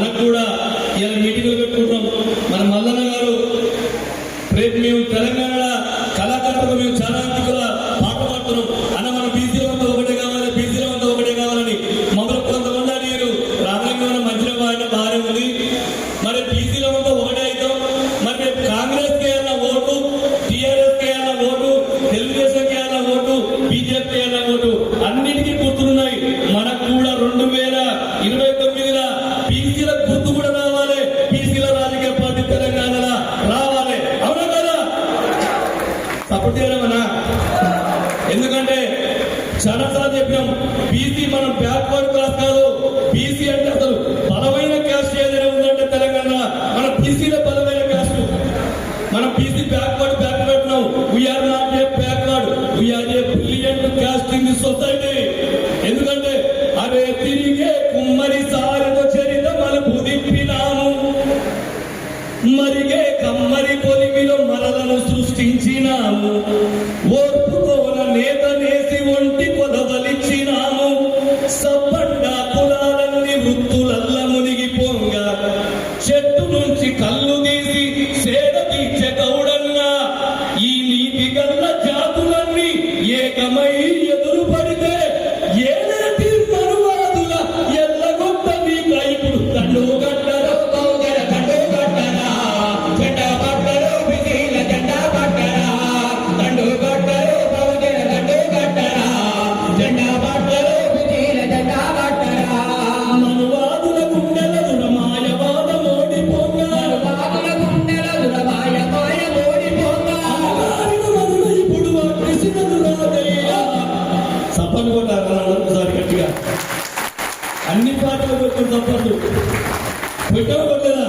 మనకు కూడా ఇలా మీటింగ్లు పెట్టుకుంటాం. మన మల్లన్న గారు రేపు మేము తెలంగాణ కళాకారులకు మేము చాలా పాట పాడుతున్నాం. ఎందుకంటే చాలాసార్లు చెప్పినాం బీసీ మనం బ్యాక్వర్డ్ క్లాస్ కాదు. బీసీ అంటే అసలు బలమైన క్యాస్ట్ ఏదైనా ఉందంటే తెలంగాణ. మన బీసీలో బలమైన క్యాస్ట్ మనం బీసీ బ్యాక్వర్డ్ బ్యాక్ పెట్టినాం వీఆర్ ilha tudo Rio Grande అన్ని పాటలు కొట్టిన సప్పట్లు పెట్టావు కొట్టదా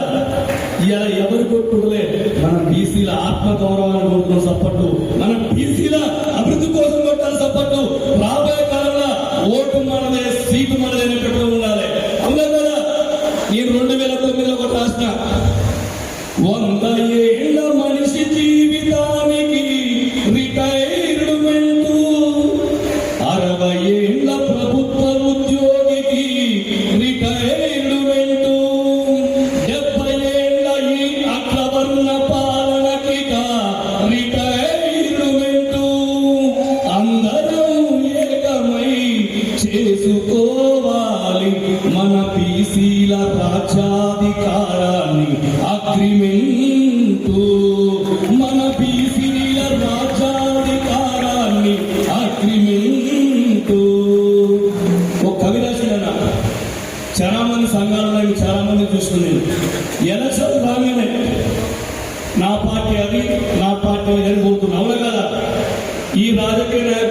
ఇలా ఎవరు కొట్టుకోలే? మన బీసీల ఆత్మ గౌరవాన్ని కొడుతున్న సప్పట్లు మన బీసీల అభివృద్ధి కోసం కొట్టాలి సప్పట్లు రాబోయే కాలంలో ఓటు మనదే సీటు మనదే అనేటట్టు ఉండాలి. అవునా కదా? నేను రెండు వేల తొమ్మిదిలో ఒకటి రాసిన వంద చాలా చూస్తుంది ఎలక్షన్ రాగానే నా పార్టీ అది నా పార్టీ అని పోతున్నా అవునా కదా? ఈ రాజకీయ నాయకులు